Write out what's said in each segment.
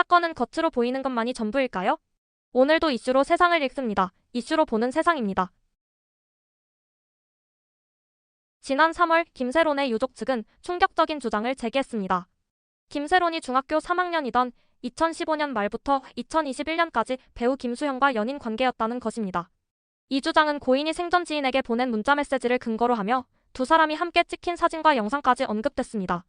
사건은 겉으로 보이는 것만이 전부일까요? 오늘도 이슈로 세상을 읽습니다. 이슈로 보는 세상입니다. 지난 3월 김세론의 유족 측은 충격적인 주장을 제기했습니다. 김세론이 중학교 3학년이던 2015년 말부터 2021년까지 배우 김수현과 연인 관계였다는 것입니다. 이 주장은 고인이 생전 지인에게 보낸 문자 메시지를 근거로 하며 두 사람이 함께 찍힌 사진과 영상까지 언급됐습니다.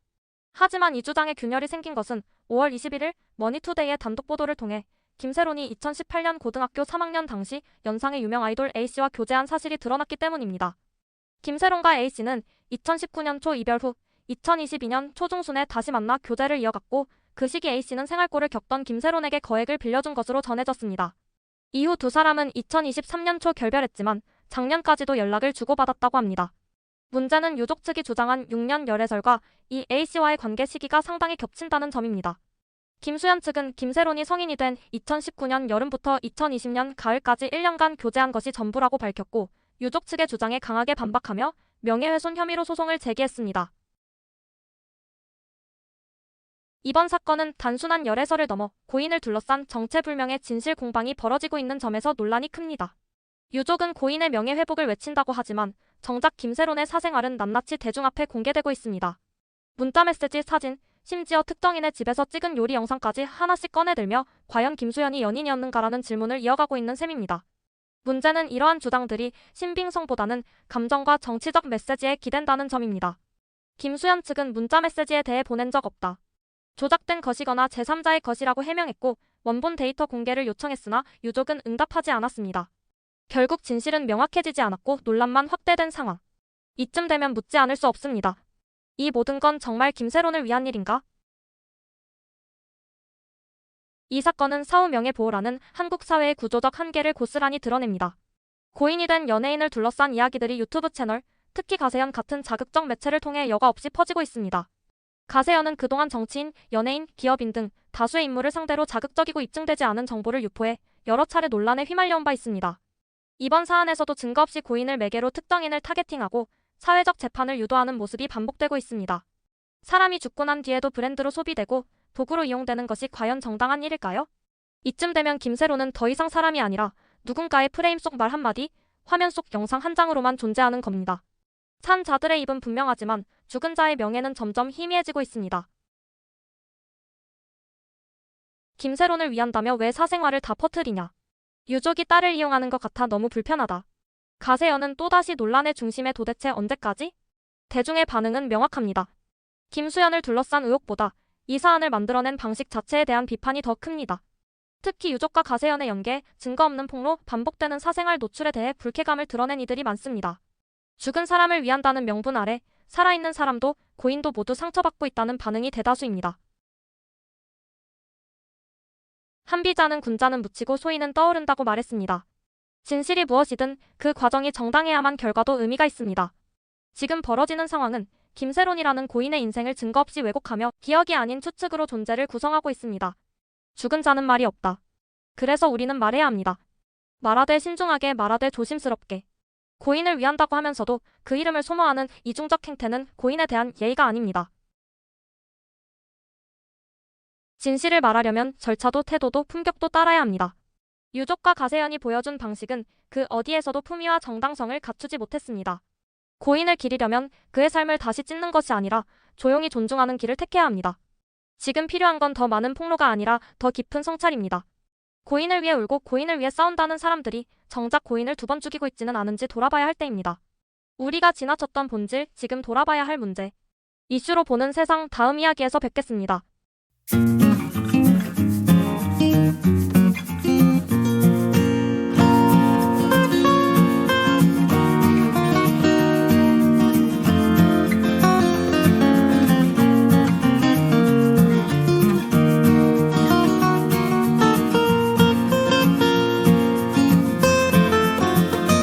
하지만 이 주장에 균열이 생긴 것은 5월 21일 머니투데이의 단독 보도를 통해 김세론이 2018년 고등학교 3학년 당시 연상의 유명 아이돌 A씨와 교제한 사실이 드러났기 때문입니다. 김세론과 A씨는 2019년 초 이별 후 2022년 초중순에 다시 만나 교제를 이어갔고 그 시기 A씨는 생활고를 겪던 김세론에게 거액을 빌려준 것으로 전해졌습니다. 이후 두 사람은 2023년 초 결별했지만 작년까지도 연락을 주고받았다고 합니다. 문제는 유족 측이 주장한 6년 열애설과 이 A씨와의 관계 시기가 상당히 겹친다는 점입니다. 김수현 측은 김세론이 성인이 된 2019년 여름부터 2020년 가을까지 1년간 교제한 것이 전부라고 밝혔고 유족 측의 주장에 강하게 반박하며 명예훼손 혐의로 소송을 제기했습니다. 이번 사건은 단순한 열애설을 넘어 고인을 둘러싼 정체불명의 진실 공방이 벌어지고 있는 점에서 논란이 큽니다. 유족은 고인의 명예회복을 외친다고 하지만 정작 김세론의 사생활은 낱낱이 대중 앞에 공개되고 있습니다. 문자메시지, 사진, 심지어 특정인의 집에서 찍은 요리 영상까지 하나씩 꺼내들며 과연 김수현이 연인이었는가라는 질문을 이어가고 있는 셈입니다. 문제는 이러한 주장들이 신빙성보다는 감정과 정치적 메시지에 기댄다는 점입니다. 김수현 측은 문자 메시지에 대해 보낸 적 없다. 조작된 것이거나 제3자의 것이라고 해명했고 원본 데이터 공개를 요청했으나 유족은 응답하지 않았습니다. 결국 진실은 명확해지지 않았고 논란만 확대된 상황. 이쯤 되면 묻지 않을 수 없습니다. 이 모든 건 정말 김세론을 위한 일인가? 이 사건은 사후 명예보호라는 한국 사회의 구조적 한계를 고스란히 드러냅니다. 고인이 된 연예인을 둘러싼 이야기들이 유튜브 채널, 특히 가세현 같은 자극적 매체를 통해 여과 없이 퍼지고 있습니다. 가세현은 그동안 정치인, 연예인, 기업인 등 다수의 인물을 상대로 자극적이고 입증되지 않은 정보를 유포해 여러 차례 논란에 휘말려온 바 있습니다. 이번 사안에서도 증거 없이 고인을 매개로 특정인을 타겟팅하고 사회적 재판을 유도하는 모습이 반복되고 있습니다. 사람이 죽고 난 뒤에도 브랜드로 소비되고 도구로 이용되는 것이 과연 정당한 일일까요? 이쯤 되면 김세로는 더 이상 사람이 아니라 누군가의 프레임 속 말 한마디, 화면 속 영상 한 장으로만 존재하는 겁니다. 산 자들의 입은 분명하지만 죽은 자의 명예는 점점 희미해지고 있습니다. 김세론을 위한다며 왜 사생활을 다 퍼뜨리냐? 유족이 딸을 이용하는 것 같아 너무 불편하다. 가세연은 또다시 논란의 중심에 도대체 언제까지? 대중의 반응은 명확합니다. 김수현을 둘러싼 의혹보다 이 사안을 만들어낸 방식 자체에 대한 비판이 더 큽니다. 특히 유족과 가세연의 연계, 증거 없는 폭로, 반복되는 사생활 노출에 대해 불쾌감을 드러낸 이들이 많습니다. 죽은 사람을 위한다는 명분 아래 살아있는 사람도 고인도 모두 상처받고 있다는 반응이 대다수입니다. 한비자는 군자는 묻히고 소인은 떠오른다고 말했습니다. 진실이 무엇이든 그 과정이 정당해야만 결과도 의미가 있습니다. 지금 벌어지는 상황은 김세론이라는 고인의 인생을 증거 없이 왜곡하며 기억이 아닌 추측으로 존재를 구성하고 있습니다. 죽은 자는 말이 없다. 그래서 우리는 말해야 합니다. 말하되 신중하게 말하되 조심스럽게. 고인을 위한다고 하면서도 그 이름을 소모하는 이중적 행태는 고인에 대한 예의가 아닙니다. 진실을 말하려면 절차도 태도도 품격도 따라야 합니다. 유족과 가세연이 보여준 방식은 그 어디에서도 품위와 정당성을 갖추지 못했습니다. 고인을 기리려면 그의 삶을 다시 찢는 것이 아니라 조용히 존중하는 길을 택해야 합니다. 지금 필요한 건 더 많은 폭로가 아니라 더 깊은 성찰입니다. 고인을 위해 울고 고인을 위해 싸운다는 사람들이 정작 고인을 두 번 죽이고 있지는 않은지 돌아봐야 할 때입니다. 우리가 지나쳤던 본질, 지금 돌아봐야 할 문제. 이슈로 보는 세상 다음 이야기에서 뵙겠습니다.